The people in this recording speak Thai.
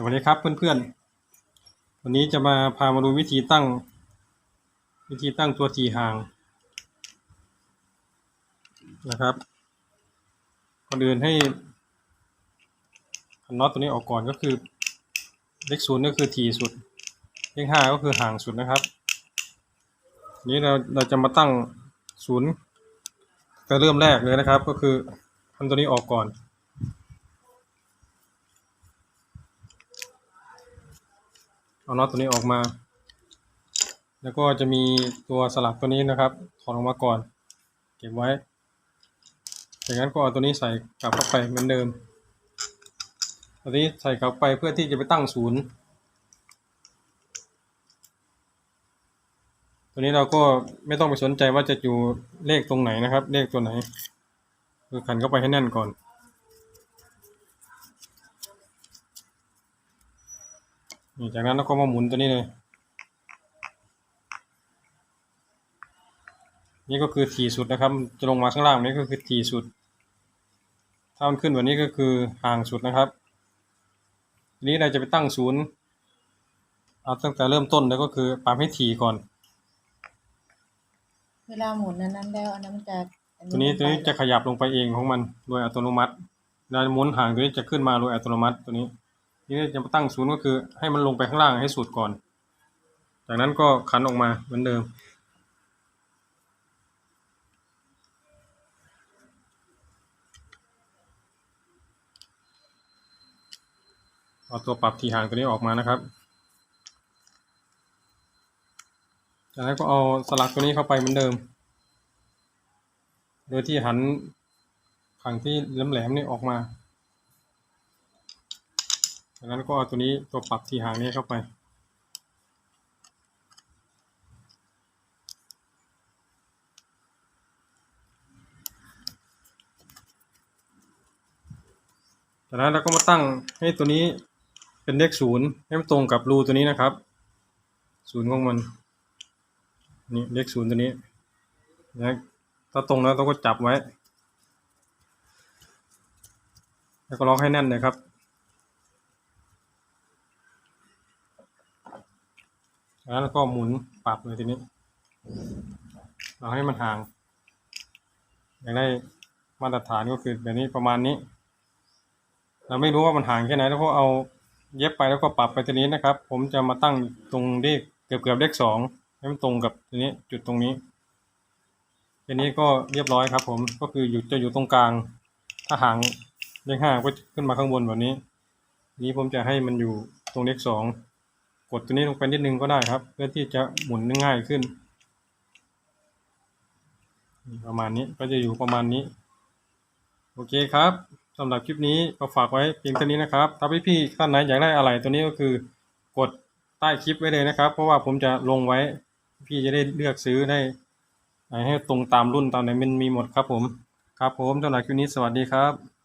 สวัสดีครับเพื่อนๆ วันนี้จะมาพามาดูวิธีตั้ง วิธีตั้งตัวทีห่างนะครับก่อนอื่นให้ขันน็อตตัวนี้ออกก่อนก็คือเลขศูนย์ก็คือทีสุด เลขห้าก็คือห่างสุดนะครับ นี้เราเราจะมาตั้งศูนย์แต่เริ่มแรกเลยนะครับ ก็คือทำตัวนี้ออกก่อน เอาน็อตตัวนี้ออกมา แล้วก็จะมีตัวสลักตัวนี้นะครับ ถอดออกมาก่อน เก็บไว้จากนั้นก็เอาตัวนี้ใส่กลับเข้าไปเหมือนเดิมตัวนี้ใส่กลับไปเพื่อที่จะไปตั้งศูนย์ตัวนี้เราก็ไม่ต้องไปสนใจว่าจะอยู่เลขตรงไหนนะครับ เลขตัวไหนคือขันเข้าไปให้แน่นก่อน จากนั้นเราก็มาหมุนตัวนี้เลย นี่ก็คือทีสุดนะครับ จะลงมาข้างล่างนี้ก็คือทีสุด ถ้ามันขึ้นแบบนี้ก็คือห่างสุดนะครับ ทีนี้เราจะไปตั้งศูนย์เอาตั้งแต่เริ่มต้นแล้วก็คือปรับให้ถี่ก่อน เวลาหมุนอันนั้นแล้วอันนั้นมันจะอัตัวนี้ตัวนี้จะขยับลงไปเองของมันโดยอัตโนมัติเวลาหมุนห่างตัวนี้จะขึ้นมาโดยอัตโนมัติตัวนี้ ทีนี้จะมาตั้งศูนย์ก็คือ ให้มันลงไปข้างล่างให้สุดก่อน จากนั้นก็ขันออกมาเหมือนเดิม เอาตัวปรับทีห่างตัวนี้ออกมานะครับ จากนั้นก็เอาสลักตัวนี้เข้าไปเหมือนเดิม โดยที่หันฝั่งที่แหลมๆนี่ออกมา จากนั้นก็เอาตัวนี้ตัวปรับที่หางนี้เข้าไป จากนั้นเราก็มาตั้งให้ตัวนี้เป็นเลขศูนย์ให้มันตรงกับรูตัวนี้นะครับ ศูนย์ของมัน นี่เลขศูนย์ตัวนี้นะถ้าตรงแล้วเราก็จับไว้ แล้วก็ล็อกให้แน่นเลยครับ จากนั้นเราก็หมุนปรับเลยทีนี้ เราให้มันห่าง อยากได้มาตรฐานก็คือแบบนี้ประมาณนี้ เราไม่รู้ว่ามันห่างแค่ไหน แล้วก็เอาเย็บไปแล้วก็ปรับไปตัวนี้นะครับ ผมจะมาตั้งตรงเลขเกือบเกือบเลขสองให้มันตรงกับตัวนี้จุดตรงนี้ทีนี้ก็เรียบร้อยครับ ผมก็คืออยู่จะอยู่ตรงกลาง ถ้าห่างเลขห้าก็ขึ้นมาข้างบนแบบนี้ทีนี้ผมจะให้มันอยู่ตรงเลขสอง กดตัวนี้ลงไปนิดนึงก็ได้ครับ เพื่อที่จะหมุนง่ายขึ้น ประมาณนี้ก็จะอยู่ประมาณนี้ โอเคครับสำหรับคลิปนี้ก็ฝากไว้เพียงเท่านี้นะครับ ถ้าพี่ๆท่านไหนอยากได้อะไรตัวนี้ก็คือกดใต้คลิปไว้เลยนะครับ เพราะว่าผมจะลงไว้ พี่จะได้เลือกซื้อได้ ให้ตรงตามรุ่นตามไหนมันมีหมดครับผม ครับผมสำหรับคลิปนี้สวัสดีครับ